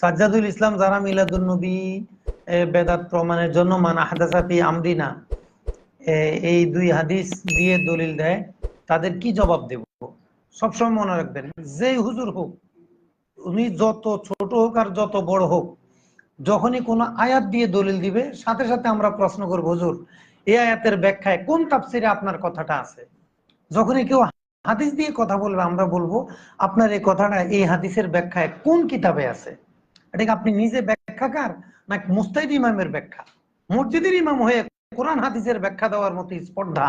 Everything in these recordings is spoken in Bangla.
সাজ্জাদুল ইসলাম যারা মিলাদুল নবী বেদাত প্রমাণের জন্য মানা হাদাসা ফি আমরিনা এই দুই হাদিস দিয়ে দলিল দেয়, তাদের কি জবাব দেব? সবসময় মনে রাখবেন, যেই হুজুর হোক, উনি যত ছোট হোক আর যত বড় হোক, যখনই কোনো আয়াত দিয়ে দলিল দিবে, সাথে সাথে আমরা প্রশ্ন করব, হুজুর, এই আয়াতের ব্যাখ্যায় কোন তাফসিরে আপনার কথাটা আছে? যখনই কেউ হাদিস দিয়ে কথা বলবে, আমরা বলব, আপনার এই কথাটা, এই হাদিসের ব্যাখ্যায় কোন কিতাবে আছে? এটা কি আপনি নিজে ব্যাখ্যাকার? নাকি মুস্তাহিদ ইমামের ব্যাখ্যা? মসজিদের ইমাম হয়ে কোরআন হাদিসের ব্যাখ্যা দেওয়ার মতো স্পর্ধা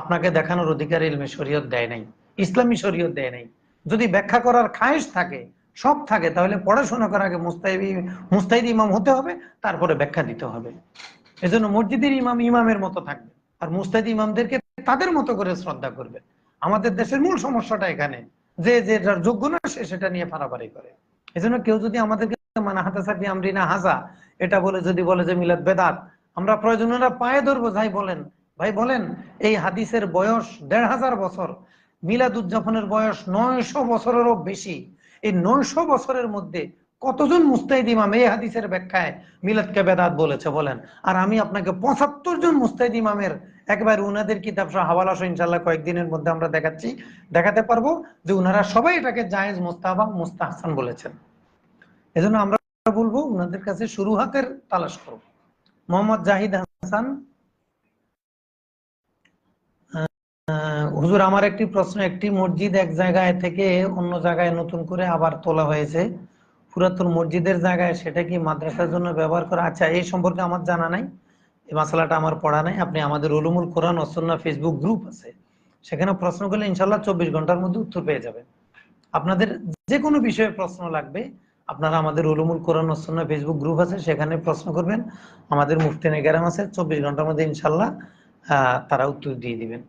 আপনাকে দেখানোর অধিকার ইলমে শরীয়ত দেয় নাই, ইসলামী শরীয়ত দেয় নাই। যদি ব্যাখ্যা করার খায়েশ থাকে সব থাকে, তাহলে পড়াশোনা করার আগে মুস্তাহিদ মুস্তাহিদ ইমাম হতে হবে, তারপরে ব্যাখ্যা দিতে হবে। এজন্য মসজিদের ইমাম ইমামের মতো থাকবে, আর মুস্তাহিদ ইমামদেরকে তাদের মতো করে শ্রদ্ধা করবে। আমাদের দেশের মূল সমস্যাটা এখানে, যে যেটার যোগ্য না সে সেটা নিয়ে পারাপারি করে। এজন্য কেউ যদি আমাদেরকে এটা বলে যদি বলে যে মিলাদ বেদাত, আমরা পায়ে ধরবো বলেন। ভাই বলেন, এই হাদিসের বয়স দেড় হাজার বছর মিলাদ উদযাপনের বয়স নয়শো বছরেরও বেশি। এই নয়শো বছরের মধ্যে কতজন মুস্তাহিদ ইমাম এই হাদিসের ব্যাখ্যায় মিলাদকে বেদাত বলেছে বলেন? আর আমি আপনাকে পঁচাত্তর জন মুস্তাহিদ ইমামের একবার উনাদের কিতাব সহ হাওয়ালা সহ ইনশাল্লাহ কয়েকদিনের মধ্যে আমরা দেখাচ্ছি, দেখাতে পারব যে উনারা সবাই এটাকে জায়েজ মুস্তাহাবা, মুস্তাহসান বলেছেন। এজন্য আমরা বলব উনাদের কাছে শুরু হাতের তালাশ করব মোহাম্মদ জাহিদ হাসান হুজুর, আমার একটি প্রশ্ন, একটি মসজিদ এক জায়গায় থেকে অন্য জায়গায় নতুন করে আবার তোলা হয়েছে। পুরাতন মসজিদের জায়গায় সেটা কি মাদ্রাসার জন্য ব্যবহার করা? আচ্ছা এই সম্পর্কে আমার জানা নাই। এই মশলাটা আমার পড়া নাই। আপনি আমাদের উলুমুল কোরআন অসন্না ফেসবুক গ্রুপ আছে। সেখানে প্রশ্ন করলে ইনশাল্লাহ চব্বিশ ঘণ্টার মধ্যে উত্তর পেয়ে যাবেন। আপনাদের যে কোনো বিষয়ে প্রশ্ন লাগবে আপনারা আমাদের উলুমুল কোরআন অসন্না ফেসবুক গ্রুপ আছে, সেখানে প্রশ্ন করবেন। আমাদের মুফতেন এগারাম আছে, চব্বিশ ঘণ্টার মধ্যে ইনশাল্লাহ তারা উত্তর দিয়ে দিবেন।